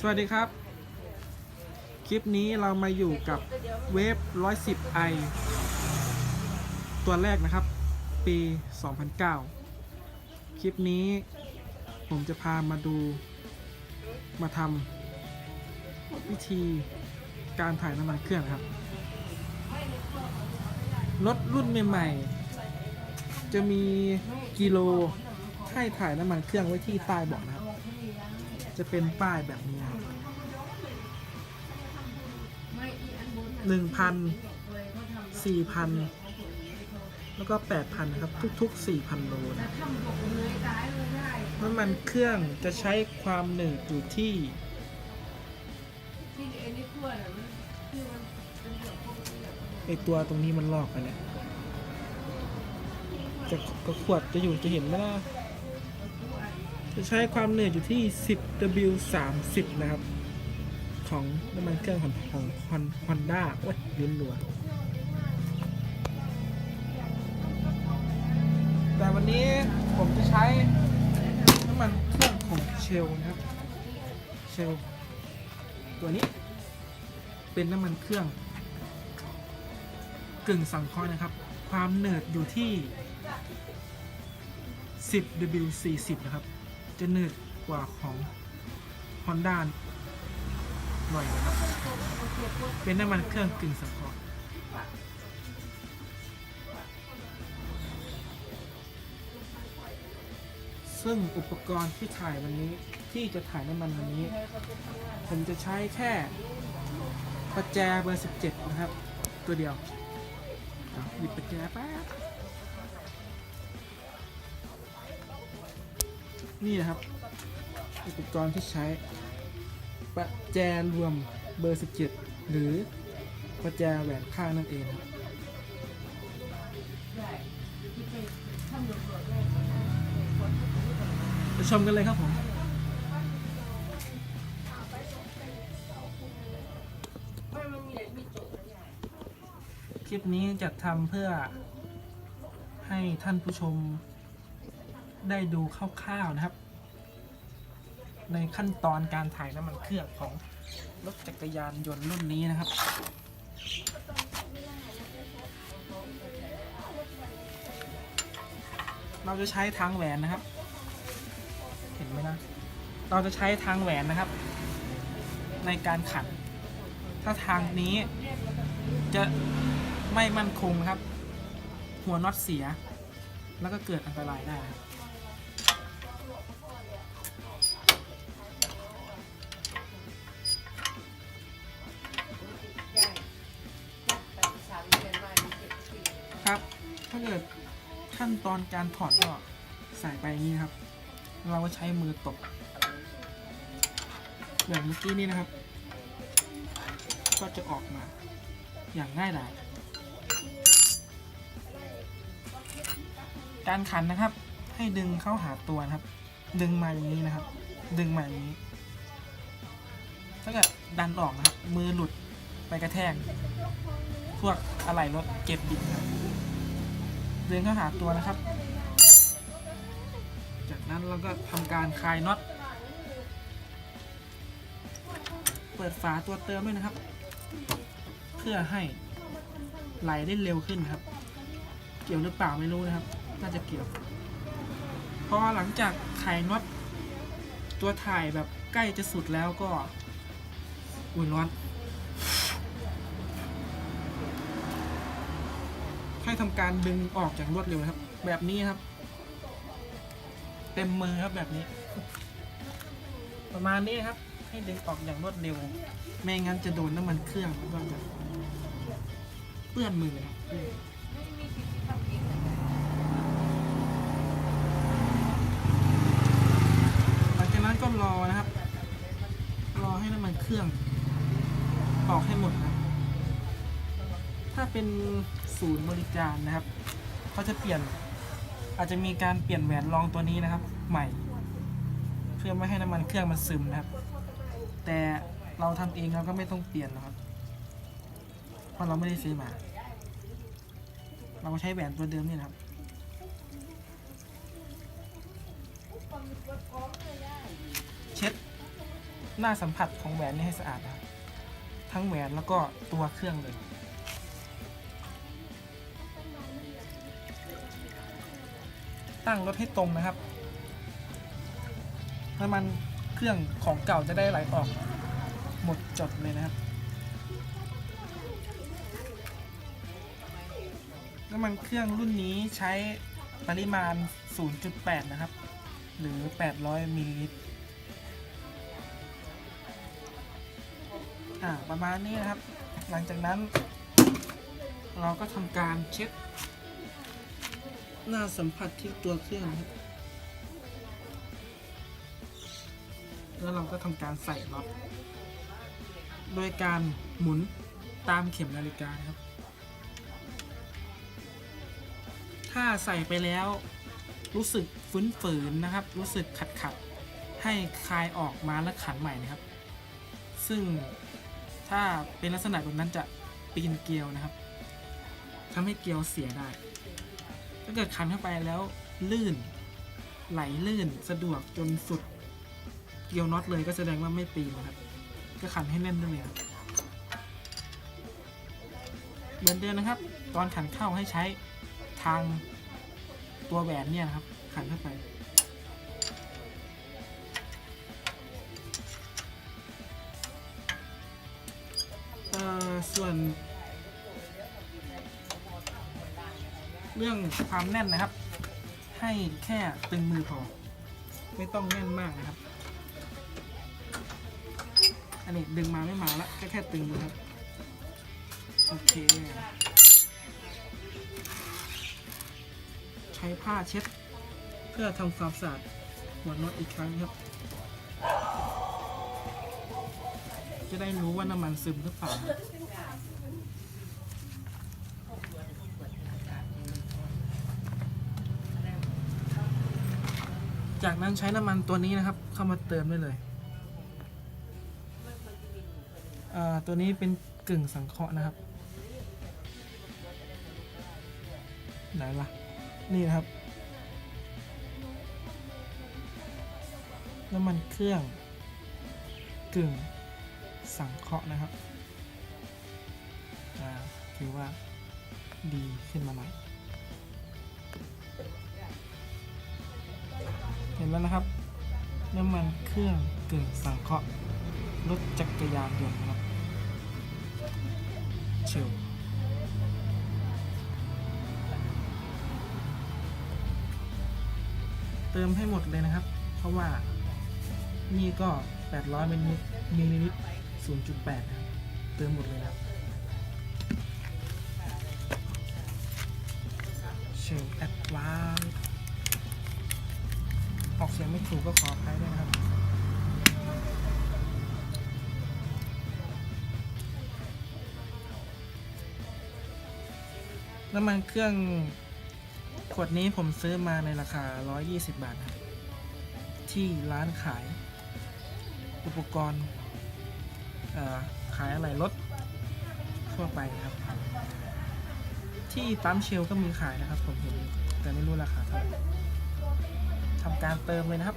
สวัสดีครับ คลิปนี้เรามาอยู่กับเวฟ 110 i ตัวแรกนะครับ ปี 2009 คลิปนี้ผมจะพามาดู มาทำวิธีการถ่ายน้ำมันเครื่องครับ รถรุ่นใหม่ๆ จะมีกิโลให้ถ่ายน้ำมันเครื่องไว้ที่ใต้เบาะนะครับ จะเป็นป้ายแบบนี้ หนึ่งพันสี่พันแล้วก็แปดพันครับ ทุกๆสี่พันโลนะน้ำมันเครื่องจะใช้ความหนืดอยู่ที่ไอตัวตรงนี้มันลอกไปแล้วจะก็ขวดจะอยู่จะเห็นไหมล่ะจะใช้ความเหนื่อยอยู่ที่ 10 W 30 นะครับ ของน้ำมันเครื่องของของฮอนฮอนด้าโอ้ยยืนรัวแต่วันนี้ผมจะใช้น้ำมันเครื่องของเชลนะครับ เชลตัวนี้ เป็นน้ำมันเครื่อง กึ่งสังเคราะห์นะครับ ความเนืดอยู่ที่ 10 W 40 นะครับ จะหนืดกว่าของ Honda หน่อยนะครับ เป็นน้ำมันเครื่องกึ่งสังเคราะห์ซึ่งอุปกรณ์ที่ถ่ายวันนี้ที่จะถ่ายน้ำมันวันนี้ ผมจะใช้แค่ประแจเบอร์ 17 นะครับ ตัวเดียวหยิบประแจแป๊บนี่นะครับ อุปกรณ์ที่ใช้ ประแจรวมเบอร์ 17 หรือประแจแหวนข้างนั่นเองครับไปชมกันเลยครับผมคลิปนี้จะทำเพื่อให้ท่านผู้ชมได้ดูคร่าวๆนะครับ ในขั้นตอนการถ่ายน้ำมันเครื่องของรถจักรยานยนต์รุ่นนี้นะครับ เราจะใช้ทางแหวนนะครับ เห็นไหมนะ เราจะใช้ทางแหวนนะครับ ในการขัน ถ้าทางนี้จะไม่มั่นคงครับ หัวน็อตเสีย แล้วก็เกิดอันตรายได้ ขั้นตอนการถอดก็ใส่ไปอย่างนี้นะครับ เราก็ใช้มือตบแบบเมื่อกี้นี้นะครับ ก็จะออกมาอย่างง่ายดายการขันนะครับ ให้ดึงเข้าหาตัวนะครับ ดึงมาอย่างนี้นะครับ ดึงมาอย่างนี้ถ้าเกิดดันออกนะครับ มือหลุดไปกระแทกพวกอะไหล่รถเก็บบิดครับ ดึงเข้าหาตัวนะครับ จากนั้นเราก็ทำการคลายน็อต เปิดฝาตัวเติมด้วยนะครับ เพื่อให้ไหลได้เร็วขึ้นครับ เกี่ยวหรือเปล่าไม่รู้นะครับ น่าจะเกี่ยว พอหลังจากไขน็อตตัวถ่ายแบบใกล้จะสุดแล้วก็อุ่นร้อน ให้ทำการดึงออกจากรวดเร็วนะครับ แบบนี้ครับ เต็มมือครับแบบนี้ ประมาณนี้ครับ ให้ดึงออกอย่างรวดเร็ว ไม่งั้นจะโดนน้ำมันเครื่องแล้วก็จะเปื้อนมือนะครับหลังจากนั้นก็รอนะครับ รอให้น้ำมันเครื่องออกให้หมด เป็นศูนย์บริการนะครับเขาจะเปลี่ยนอาจจะมีการเปลี่ยนแหวนรองตัวนี้นะครับ ใหม่ เพื่อไม่ให้น้ำมันเครื่องมันซึมนะครับ แต่เราทำเองเราก็ไม่ต้องเปลี่ยนนะครับ เพราะเราไม่ได้ซื้อมา เราใช้แหวนตัวเดิมนี่นะครับเช็ดหน้าสัมผัสของแหวนนี่ให้สะอาดนะครับทั้งแหวนแล้วก็ตัวเครื่องเลย ตั้งรถให้ตรงนะครับน้ำมันเครื่องของเก่าจะได้ไหลออกหมดจดเลยนะครับน้ำมันเครื่องรุ่นนี้ใช้ปริมาณ 0.8 นะครับ หรือ 800มิลลิลิตรอ่าประมาณนี้นะครับ หลังจากนั้น เราก็ทำการเช็ด หน้าสัมผัสที่ตัวเครื่องครับแล้วเราก็ทำการใส่น็อตโดยการหมุนตามเข็มนาฬิกาครับ ถ้าใส่ไปแล้ว รู้สึกฝืนๆนะครับ รู้สึกขัดๆให้คลายออกมาแล้วขันใหม่นะครับ ซึ่งถ้าเป็นลักษณะแบบนั้นจะปีนเกลียวนะครับทำให้เกลียวเสียได้ ถ้าเกิดขันเข้าไปแล้วลื่น ไหลลื่นสะดวกจนสุด เกลียวน็อตเลยก็แสดงว่าไม่ปีนนะครับ ก็ขันให้แน่นด้วยเลยครับเหมือนเดิมนะครับ ตอนขันเข้าให้ใช้ทางตัวแหวนเนี่ยนะครับ ขันเข้าไป ส่วน เรื่องความแน่นนะครับ ให้แค่ตึงมือพอ ไม่ต้องแน่นมากนะครับ อันนี้ดึงมาไม่มาละแค่แค่ตึงมือครับ โอเค ใช้ผ้าเช็ด เพื่อทำความสะอาดหัวน็อตอีกครั้งครับ จะได้รู้ว่าน้ำมันซึมหรือเปล่า จากนั้นใช้น้ำมันตัวนี้นะครับ เข้ามาเติมได้เลยอ่าตัวนี้เป็นกึ่งสังเคราะห์นะครับ ไหนล่ะ นี่นะครับ น้ำมันเครื่อง กึ่งสังเคราะห์นะครับถือว่าดีขึ้นมาหน่อย นแล้วนะครับ น้ำมันเครื่องกึ่งสังเคราะห์รถจักรยานยนต์นะครับเชลเติมให้หมดเลยนะครับ เพราะว่านี่ก็ 800มิลลิลิตรมิลลิลิตร0.8นะเติมหมดเลยครับเชลแอดวาน ออกเสียงไม่ถูกก็ขออภัยด้วยนะครับ น้ำมันเครื่องขวดนี้ผมซื้อมาในราคา 120 บาทครับ ที่ร้านขาย อุปกรณ์ขายอะไรรถทั่วไปครับ ที่ปั๊มเชลก็มีขายนะครับผมเห็นแต่ไม่รู้ราคาเท่าไหร่ ทำการเติมเลยนะครับ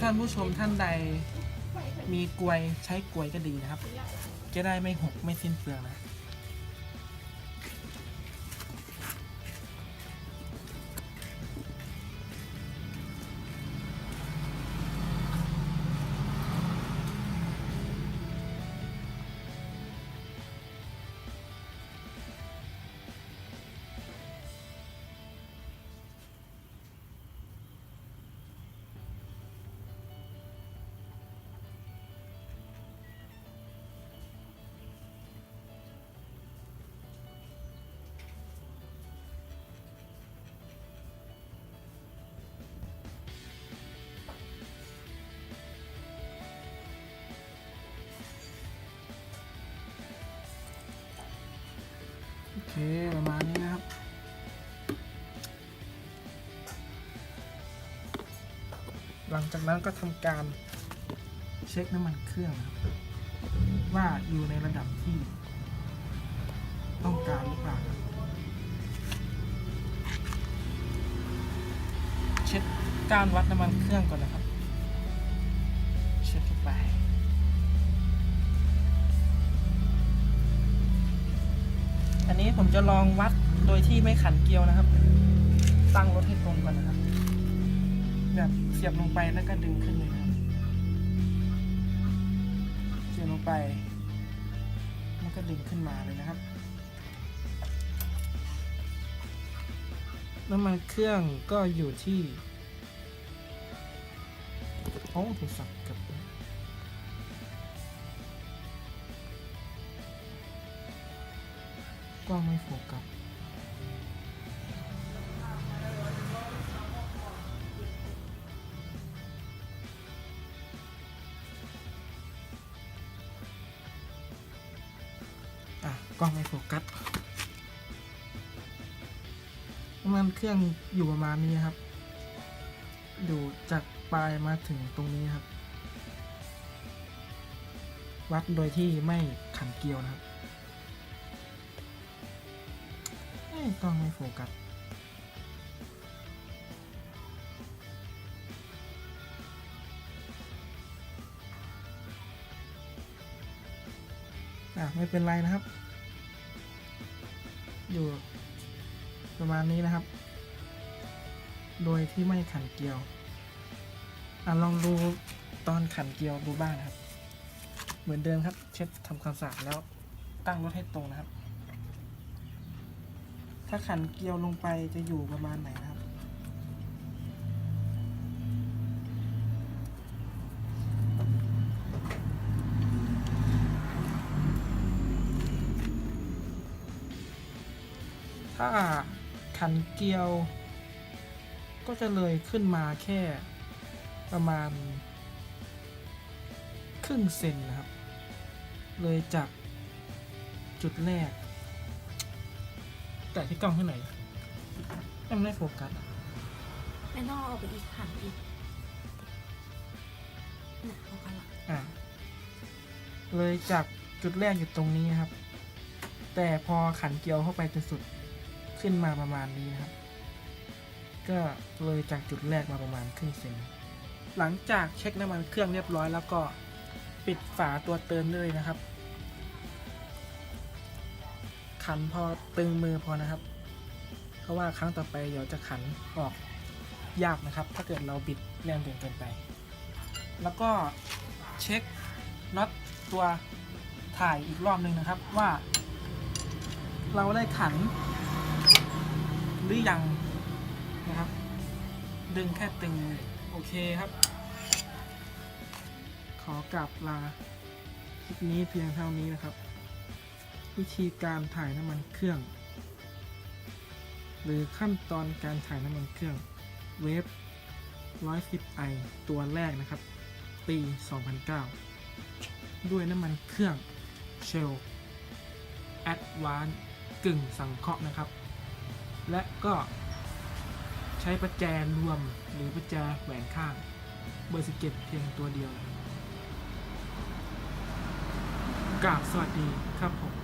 ท่านผู้ชมท่านใดมีกลวยใช้กลวยก็ดีนะครับ จะได้ไม่หกไม่สิ้นเปลืองนะ เคประมาณนี้นะครับ หลังจากนั้นก็ทำการเช็คน้ำมันเครื่องนะครับว่าอยู่ในระดับที่ต้องการหรือเปล่าเช็คการวัดน้ำมันเครื่องก่อนนะครับ นนี้ผมจะลองวัดโดยที่ไม่ขันเกลียวนะครับ ตั้งรถให้ตรงก่อนนะครับ แบบเสียบลงไปแล้วก็ดึงขึ้นเลยครับเสียบลงไปแล้วก็ดึงขึ้นมาเลยนะครับ น้ำมันเครื่องก็อยู่ที่โอ้โทรศัพท์กับ กล้องไม่โฟกัสอะกล้องไม่โฟกัสน้ำมันเครื่องอยู่ประมาณนี้ครับ อยู่จากปลายมาถึงตรงนี้ครับ วัดโดยที่ไม่ขันเกลียวนะครับ เอ้ยกล้องไม่โฟกัสอะไม่เป็นไรนะครับ อยู่ประมาณนี้นะครับ โดยที่ไม่ขันเกลียว อะลองดูตอนขันเกลียวดูบ้างนะครับ เหมือนเดิมครับ เช็ดทำความสะอาดแล้วตั้งรถให้ตรงนะครับ ถ้าขันเกลียวลงไปจะอยู่ประมาณไหนนะครับ ถ้าขันเกลียว ก็จะเลยขึ้นมาแค่ประมาณ ครึ่งเซนนะครับ เลยจากจุดแรก แต่ที่กล้องที่ไหนยังไม่ได้โฟกัสอะไม่ต้องเอาออกไปอีกขันอีกหนักเอากันละอะเลยจากจุดแรกอยู่ตรงนี้นะครับ แต่พอขันเกลียวเข้าไปจนสุดขึ้นมาประมาณนี้นะครับ ก็เลยจากจุดแรกมาประมาณครึ่งเซนหลังจากเช็คน้ำมันเครื่องเรียบร้อยแล้วก็ปิดฝาตัวเติมได้เลยนะครับ ขันพอตึงมือพอนะครับ เพราะว่าครั้งต่อไปเดี๋ยวจะขันออกยากนะครับ ถ้าเกิดเราบิดแรงจนเกินไป แล้วก็เช็คน็อตตัวถ่ายอีกรอบหนึ่งนะครับว่า เราได้ขัน หรือยังนะครับ ดึงแค่ตึงโอเคครับ ขอกลับลาคลิปนี้เพียงเท่านี้นะครับ วิธีการถ่ายน้ำมันเครื่อง หรือขั้นตอนการถ่ายน้ำมันเครื่องเวฟ 110i ตัวแรกนะครับ ปี 2009 ด้วยน้ำมันเครื่อง Shell Advance กึ่งสังเคราะห์นะครับ และก็ใช้ประแจรวมหรือประแจแหวนข้างเบอร์สเก็ตเพียงตัวเดียวกราบสวัสดีครับผม